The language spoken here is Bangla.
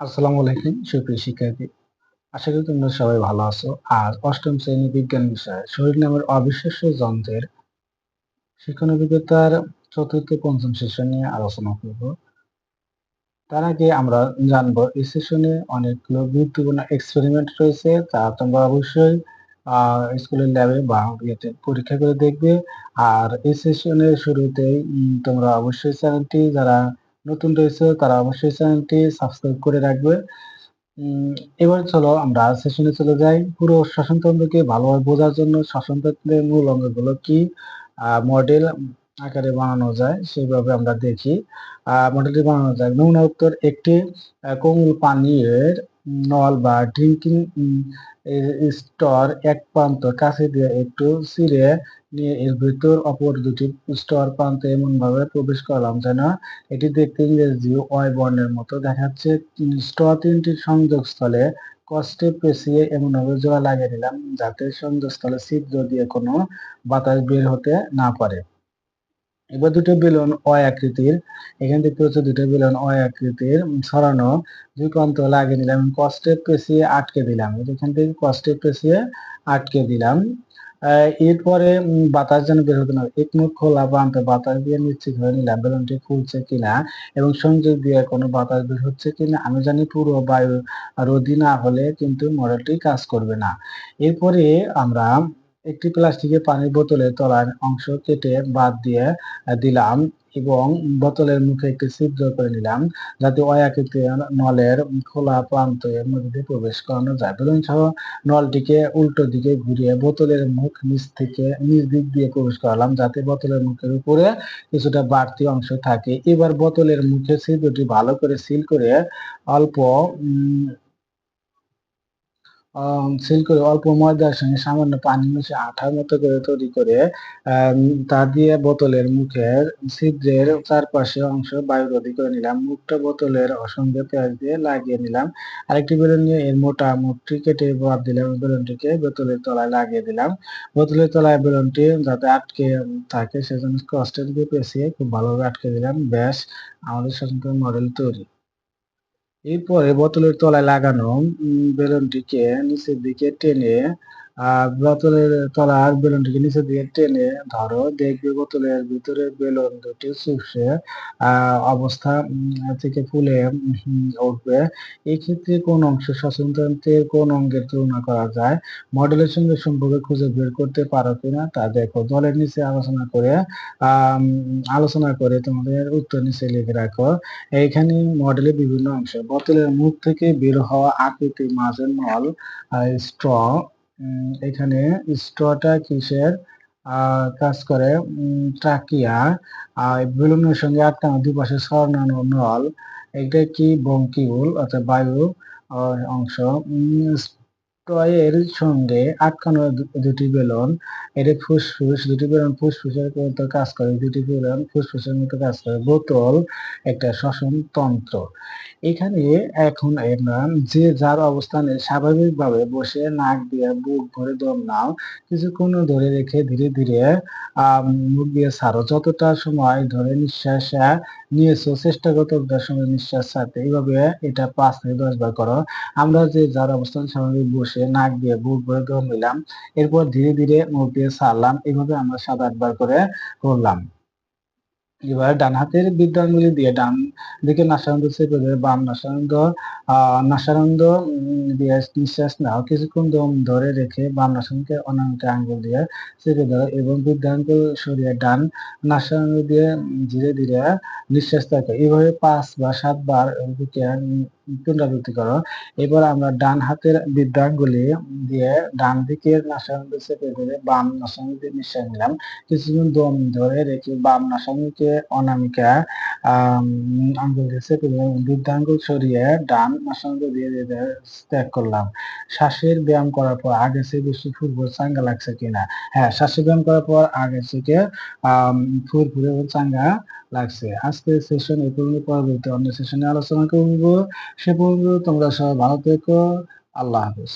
আসসালামু আলাইকুম, সুপ্রিয় শিক্ষার্থী। আশা করি তোমরা সবাই ভালো আছো। আজ অষ্টম শ্রেণি বিজ্ঞান বিষয়ে শরীর নামের অবিশ্বাস্য যন্ত্রের শিক্ষণ অভিজ্ঞতার চতুর্থ পঞ্চম সেশন নিয়ে আলোচনা করব। তার আগে আমরা জানব, এই সেশনে অনেকগুলো গুরুত্বপূর্ণ এক্সপেরিমেন্ট রয়েছে, তা তোমরা অবশ্যই স্কুলের ল্যাবে বা ইয়েতে পরীক্ষা করে দেখবে। আর এই সেশনের শুরুতেই তোমরা অবশ্যই চ্যানেলটি যারা নতুন রয়েছে, তারা অবশ্যই চ্যানেলটি সাবস্ক্রাইব করে রাখবে। এবার চলো আমরা সেশনে চলে যাই। পুরো শাসনতন্ত্রকে ভালোভাবে বোঝার জন্য শাসনতন্ত্রের মূল অঙ্গগুলো কি? মডেল আকারে বানানো যায় সেইভাবে আমরা দেখি। মডেলটি বানানো যায়। নমুনা উত্তর একটি কোমল পানীয়ের নল বা ড্রিঙ্কিং স্তর এক প্রান্ত, কাছে দিয়ে একটু ছিঁড়ে নিয়ে এর ভেতর অপর দুটি স্তর প্রান্তে এমন ভাবে প্রবেশ করলাম যেন এটি দেখতে ইংরেজি ওয়াই বর্ণের মতো দেখাচ্ছে। স্তর তিনটির সংযোগস্থলে কষ্টে পেঁচিয়ে এমন ভাবে জোড়া লাগিয়ে দিলাম যাতে সংযোগস্থলে ছিদ্র দিয়ে কোনো বাতাস বের হতে না পারে। এবার দুটো বেলুন অয় আকৃতির। এখানে দেখতে পাচ্ছ দুটো বেলুন অয় আকৃতির ছড়ানো। দুই প্রান্ত লাগিয়ে নিলাম। কষ্টে পেঁচিয়ে আটকে দিলাম। এখান থেকে কষ্টে পেঁচিয়ে আটকে দিলাম। এরপরে বাতাস যেন বের হতে না এক মুখ খোলা প্রান্ত, বাতাস দিয়ে নিশ্চিত হয়ে নিলাম। বেলুনটি খুলছে কিনা এবং সংযোগ দিয়ে কোনো বাতাস বের হচ্ছে কিনা, আমি জানি পুরো বায়ু রোদি না হলে কিন্তু মডেলটি কাজ করবে না। এরপরে আমরা একটি প্লাস্টিকের পানির বোতলের তলার অংশ কেটে বাদ দিয়ে দিলাম এবং বোতলের মুখে একটি ছিদ্র করে নিলাম যাতে অয়াকৃতি নলের খোলা প্রান্ত এর মধ্যে প্রবেশ করানো যায়। বেলুন সহ নলটিকে উল্টো দিকে ঘুরিয়ে বোতলের মুখ নিচ থেকে নিচ দিক দিয়ে প্রবেশ করালাম যাতে বোতলের মুখের উপরে কিছুটা বাড়তি অংশ থাকে। এবার বোতলের মুখে ছিদ্রটি ভালো করে সিল করে অল্প সিল করে অল্প ময়দার সঙ্গে সামান্য পানি মিশে আঠার মতো করে তৈরি করে তা দিয়ে বোতলের মুখের ছিদ্রের চারপাশে অংশ বায়ুরোধী করে নিলাম। মুখটা বোতলের অসংখ্য পেঁয়াজ দিয়ে লাগিয়ে নিলাম। আরেকটি বেলুন নিয়ে এর মোটা মুখটি কেটে বাদ দিলাম। বেলুনটিকে বোতলের তলায় লাগিয়ে দিলাম। বোতলের তলায় বেলুনটি যাতে আটকে থাকে, সেজন্য কষ্টের দিয়ে পেঁচিয়ে খুব ভালোভাবে আটকে দিলাম। ব্যাস, আমাদের স্বতন্ত্র মডেল তৈরি। এরপরে বোতলের তলায় লাগানো বেলুনটিকে নিচের দিকে টেনে বোতলের তলার বেলুনটিকে নিচের দিকে টেনে ধরো, দেখবে বোতলের ভিতরে বেলুন দুটি চুপসে অবস্থা থেকে ফুলে উঠবে। এই ক্ষেত্রে কোন অংশ শ্বসনতন্ত্রের কোন অঙ্গের তুলনা করা যায়? মডেলের সঙ্গে সম্পর্ক খুঁজে বের করতে পারো কিনা তা দেখো। দলের নিচে আলোচনা করে আলোচনা করে তোমাদের উত্তর নিচে লিখে রাখো। এইখানে মডেলের বিভিন্ন অংশ। বোতলের মুখ থেকে বের হওয়া আকৃতি মাঝের নল স্ট্র এখানে স্ট্রটা কিসের? কাজ করে ট্রাকিয়া। আর বেলুনের সঙ্গে আটকানো দুপাশে সরানো নল। এটা কি বঙ্কিউল অর্থাৎ বায়ু অংশ? টয়ের সঙ্গে আটকানো দুটি বেলুন এটি ফুসফুস, দুটি বেলুন ফুসফুসের মতো কাজ করে, দুটি বেলুন ফুসফুসের মতো কাজ করে। বোতল, একটা শ্বসন তন্ত্র। এখানে এখন যে যার অবস্থানে স্বাভাবিকভাবে বসে নাক দিয়ে বুক ভরে দম নাও, কিছুক্ষণ ধরে রেখে ধীরে ধীরে মুখ দিয়ে ছাড়ো যতটা সময় ধরে নিঃশ্বাস নিয়েছো চেষ্টা করো সময় নিঃশ্বাস ছাড়তে এইভাবে এটা পাঁচ থেকে দশ বার করো। আমরা যে যার অবস্থান স্বাভাবিক বসে নাক দিয়ে বুক ভরে দম নিলাম এরপর ধীরে ধীরে মুখ দিয়ে ছাড়লাম এইভাবে আমরা সাত আটবার করে করলাম। এবার ডান হাতের বিদ্যাঙ্গুলি দিয়ে ডান দিকে নাসানন্দ চেপে ধরে বাম নাসানন্দ নাসানন্দ দিয়ে নিঃশ্বাস নাও। কিছুক্ষণ দম ধরে রেখে বাম নাসানকে অনামিকা আঙ্গুল দিয়ে চেপে ধরো এবং বৃদ্ধাঙ্গুল সরিয়ে ডান নাসানন্দ দিয়ে ধীরে ধীরে নিঃশ্বাস থাকে এভাবে পাঁচ বা সাতবার দিকে পুনরাবৃত্তি এবার আমরা ডান হাতের বৃদ্ধাঙ্গুলি দিয়ে ডান দিকের নাসাঙ্গ চেপে ধরে বাম দিয়ে নিঃশ্বাস নিলাম। কিছুদিন দম ধরে রেখে বাম নাসানকে অনামিকা আঙ্গুল দিয়ে চেপে বৃদ্ধাঙ্গুল সরিয়ে ডান নাসাঙ্গ দিয়ে ত্যাগ করলাম। শ্বাসের ব্যায়াম করার পর আগের চেয়ে বেশি ফুরফুর চাঙ্গা লাগছে কিনা? হ্যাঁ শ্বাসের ব্যায়াম করার পর আগের থেকে ফুরফুরে চাঙ্গা লাগছে। আজকের সেশন এই পর্যন্ত, পরবর্তী অন্য সেশনে আলোচনা করব। সে পর্যন্ত তোমরা সবাই ভালো থেকো। আল্লাহ হাফিজ।